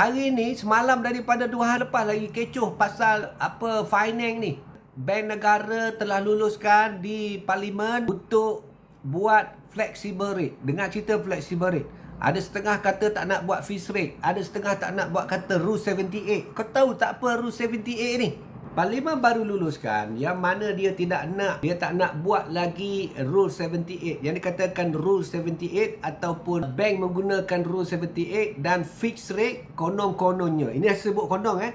Hari ni semalam daripada dua hari lepas lagi kecoh pasal apa finance ni. Bank negara telah luluskan di parlimen untuk buat flexible rate. Dengar cerita flexible rate. Ada setengah kata tak nak buat fixed rate. Ada setengah tak nak buat kata rule 78. Kau tahu tak apa rule 78 ni? Parlimen baru luluskan yang mana dia tidak nak dia tak nak buat lagi rule 78 yang dikatakan rule 78 ataupun bank menggunakan rule 78 dan fixed rate konon-kononnya. Ini saya sebut konon eh.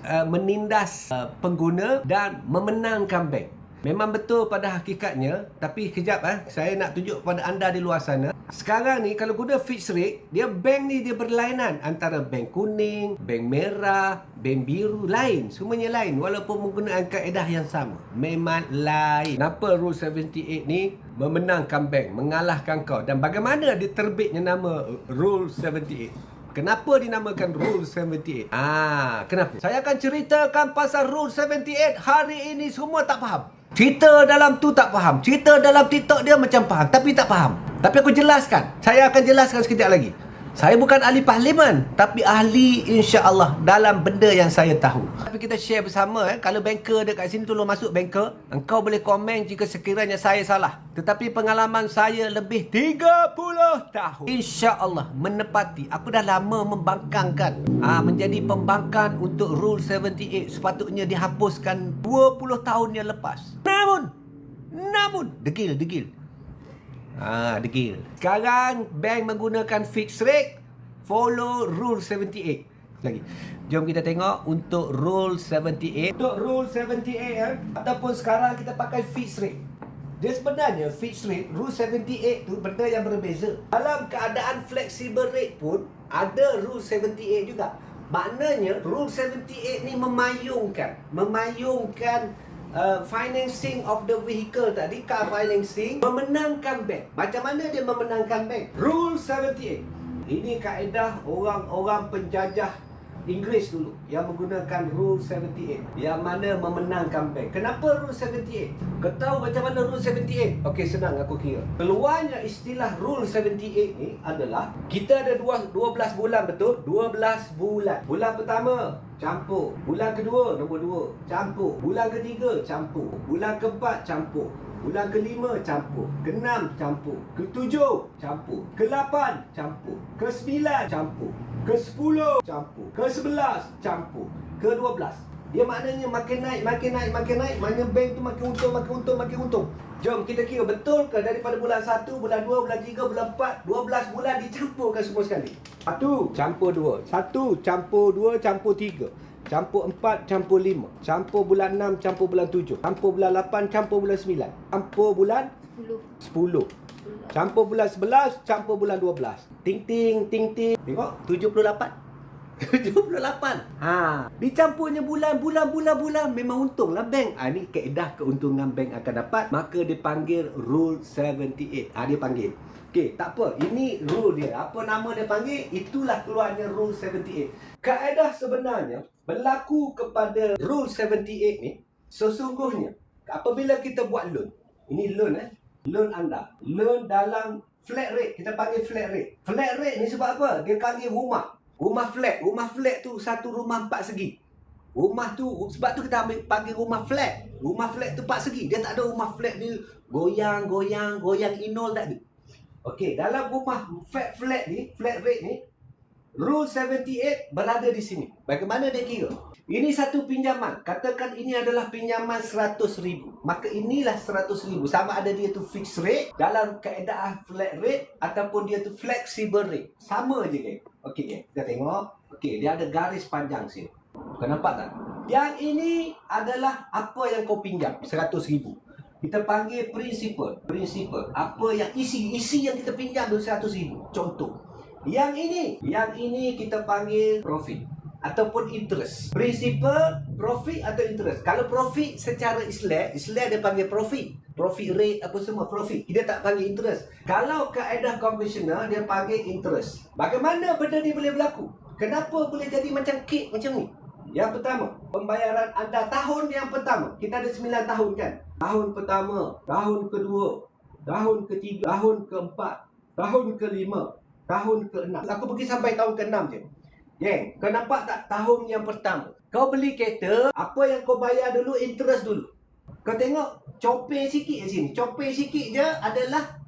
Uh, menindas uh, pengguna dan memenangkan bank Memang betul pada hakikatnya Tapi kejap eh. Saya nak tunjuk kepada anda di luar sana. Sekarang ni kalau guna fixed rate Dia bank ni dia berlainan Antara bank kuning Bank merah Bank biru Lain. Semuanya lain Walaupun menggunakan kaedah yang sama. Memang lain. Kenapa Rule 78 ni Memenangkan bank Mengalahkan kau? Dan bagaimana dia terbitnya nama Rule 78 Kenapa dinamakan Rule 78? Ah, kenapa? Saya akan ceritakan pasal Rule 78 hari ini. Semua tak faham. Cerita dalam tu tak faham. Cerita dalam TikTok dia macam faham tapi tak faham. Tapi aku jelaskan. Saya akan jelaskan sekejap lagi. Saya bukan ahli parlimen tapi ahli insya-Allah dalam benda yang saya tahu. Tapi kita share bersama eh kalau banker dekat sini tolong masuk banker. Engkau boleh komen jika sekiranya saya salah. Tetapi pengalaman saya lebih 30 tahun. Insya-Allah menepati. Aku dah lama membangkangkan ah menjadi pembangkang untuk rule 78 sepatutnya dihapuskan 20 tahun yang lepas. Namun namun degil degil Ha, degil. Sekarang bank menggunakan fixed rate follow rule 78. Lagi. Jom kita tengok untuk rule 78. Untuk rule 78 eh, ataupun sekarang kita pakai fixed rate. Dia sebenarnya fixed rate rule 78 tu benda yang berbeza. Dalam keadaan flexible rate pun ada rule 78 juga. Maknanya rule 78 ni memayungkan, memayungkan uh, financing of the vehicle tadi car financing memenangkan bank. Macam mana dia memenangkan bank? Rule 78. Ini kaedah orang-orang penjajah Inggeris dulu yang menggunakan Rule 78 yang mana memenangkan bank. Kenapa Rule 78? Kau tahu macam mana Rule 78? Okey, senang aku kira. Keluarnya istilah Rule 78 ni adalah kita ada 12 bulan betul? 12 bulan. Bulan pertama campur. Bulan kedua nombor 2 campur. Bulan ketiga campur. Bulan keempat campur. Bulan kelima campur. Keenam campur. Ketujuh campur. Kelapan campur. Kesembilan campur. Kesepuluh campur. Kesebelas campur. Kedua belas. Dia maknanya makin naik, makin naik, makin naik Mana bank tu makin untung, makin untung, makin untung Jom kita kira betul ke daripada bulan satu, bulan dua, bulan tiga, bulan empat, dua belas bulan dicampurkan semua sekali Satu campur dua Satu campur dua, campur tiga Campur empat, campur lima. Campur bulan enam, campur bulan tujuh. Campur bulan lapan, campur bulan sembilan. Campur bulan? Sepuluh. Sepuluh. Campur bulan sebelas, campur bulan dua belas. Ting ting, ting ting. Tengok, tujuh puluh lapan. Tujuh puluh lapan. Ha. Dicampurnya bulan, bulan, bulan, bulan. Memang untung lah bank. Ha, ini keedah keuntungan bank akan dapat. Maka dipanggil Rule 78. Ha, dia panggil. Okey, tak apa. Ini rule dia. Apa nama dia panggil? Itulah keluarnya Rule 78. Kaedah sebenarnya berlaku kepada Rule 78 ni sesungguhnya apabila kita buat loan. Ini loan eh. Loan anda. Loan dalam flat rate. Kita panggil flat rate. Flat rate ni sebab apa? Dia panggil rumah. Rumah flat. Rumah flat tu satu rumah empat segi. Rumah tu sebab tu kita ambil panggil rumah flat. Rumah flat tu empat segi. Dia tak ada rumah flat ni goyang goyang goyang inol tak ada. Okey, dalam rumah flat flat ni, flat rate ni Rule 78 berada di sini. Bagaimana dia kira? Ini satu pinjaman. Katakan ini adalah pinjaman 100 ribu. Maka inilah 100 ribu. Sama ada dia tu fixed rate dalam keadaan flat rate ataupun dia tu flexible rate. Sama je ke? Okey, kita tengok. Okey, dia ada garis panjang sini. Kau nampak tak? Yang ini adalah apa yang kau pinjam. 100 ribu. Kita panggil principal. Principal. Apa yang isi. Isi yang kita pinjam tu 100 ribu. Contoh. Yang ini, yang ini kita panggil profit ataupun interest. Principal, profit atau interest. Kalau profit secara Islam, Islam dia panggil profit. Profit rate apa semua profit. Dia tak panggil interest. Kalau kaedah konvensional dia panggil interest. Bagaimana benda ni boleh berlaku? Kenapa boleh jadi macam kek macam ni? Yang pertama, pembayaran anda tahun yang pertama. Kita ada 9 tahun kan? Tahun pertama, tahun kedua, tahun ketiga, tahun keempat, tahun kelima, tahun ke-6. Aku pergi sampai tahun ke-6 je. Geng, kau nampak tak tahun yang pertama? Kau beli kereta, apa yang kau bayar dulu, interest dulu. Kau tengok, copay sikit kat sini. Copay sikit je adalah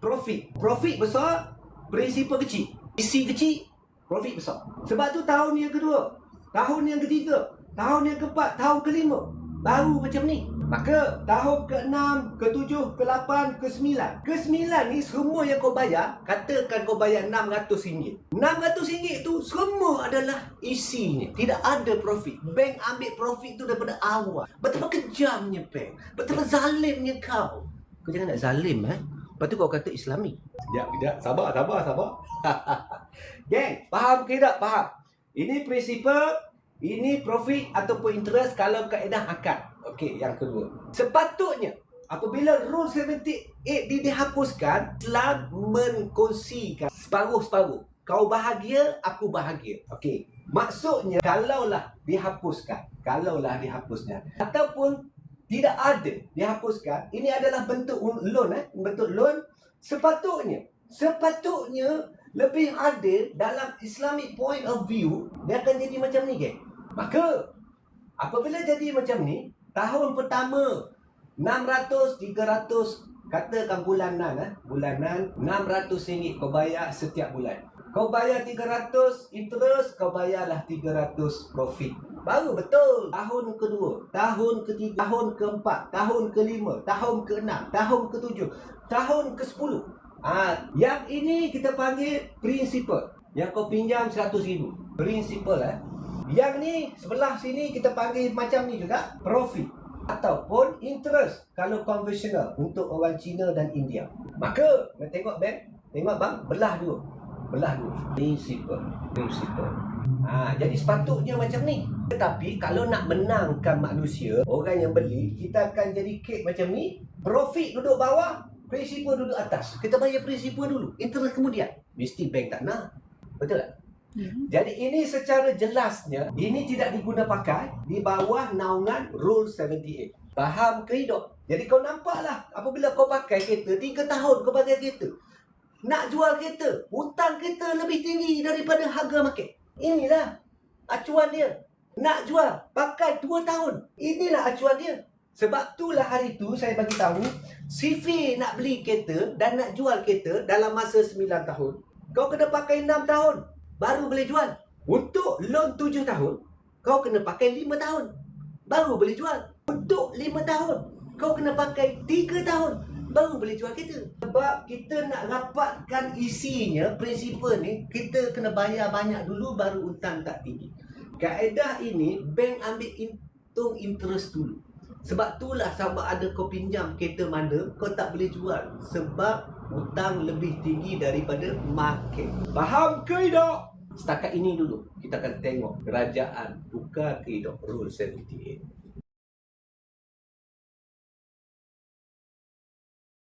profit. Profit besar, prinsipal kecil. Isi kecil, profit besar. Sebab tu tahun yang kedua, tahun yang ketiga, tahun yang keempat, tahun kelima, baru macam ni. Maka tahun ke-6, ke-7, ke-8, ke-9. Ke-9 ni semua yang kau bayar, katakan kau bayar RM600. RM600 tu semua adalah isinya. Tidak ada profit. Bank ambil profit tu daripada awal. Betapa kejamnya bank. Betapa zalimnya kau. Kau jangan nak zalim eh. Lepas tu kau kata Islami. Sekejap, sekejap. Sabar, sabar, sabar. Geng, faham ke tak? Faham. Ini prinsipal, ini profit ataupun interest kalau kaedah akad. Okey, yang kedua. Sepatutnya apabila rule 78 ini dihapuskan, Islam mengkongsikan separuh-separuh. Kau bahagia, aku bahagia. Okey. Maksudnya kalaulah dihapuskan, kalaulah dihapuskan ataupun tidak ada dihapuskan, ini adalah bentuk loan eh, bentuk loan sepatutnya sepatutnya lebih adil dalam Islamic point of view dia akan jadi macam ni geng. Maka apabila jadi macam ni, tahun pertama 600 300 katakan bulanan eh, bulanan 600 ringgit kau bayar setiap bulan. Kau bayar 300 interest, kau bayarlah 300 profit. Baru betul. Tahun kedua, tahun ketiga, tahun keempat, tahun kelima, tahun keenam, tahun ketujuh, tahun ke sepuluh. Ah, yang ini kita panggil principal. Yang kau pinjam 100 ribu. Principal eh. Yang ni sebelah sini kita panggil macam ni juga profit ataupun interest. Kalau konvensional untuk orang Cina dan India. Maka, tengok bank, tengok bang, belah dulu belah dulu prinsipal prinsipal ha, jadi sepatutnya macam ni. Tetapi kalau nak menangkan manusia orang yang beli kita akan jadi kek macam ni. Profit duduk bawah prinsipal duduk atas. Kita bayar prinsipal dulu interest kemudian. Mesti bank tak nak. Betul tak Hmm. Jadi ini secara jelasnya ini tidak diguna pakai di bawah naungan Rule 78. Faham ke hidup? Jadi kau nampaklah apabila kau pakai kereta 3 tahun kau pakai kereta nak jual kereta, hutang kereta lebih tinggi daripada harga market. Inilah acuan dia. Nak jual, pakai 2 tahun. Inilah acuan dia. Sebab itulah hari tu saya bagi tahu, CV nak beli kereta dan nak jual kereta dalam masa 9 tahun. Kau kena pakai 6 tahun baru boleh jual. Untuk loan 7 tahun, kau kena pakai 5 tahun baru boleh jual. Untuk 5 tahun, kau kena pakai 3 tahun baru boleh jual kereta. Sebab kita nak rapatkan isinya, prinsipal ni, kita kena bayar banyak dulu baru hutang tak tinggi. Kaedah ini, bank ambil hitung interest dulu. Sebab itulah sama ada kau pinjam kereta mana, kau tak boleh jual. Sebab hutang lebih tinggi daripada market. Faham ke tidak? Setakat ini dulu, kita akan tengok kerajaan buka ke hidup Rule 78.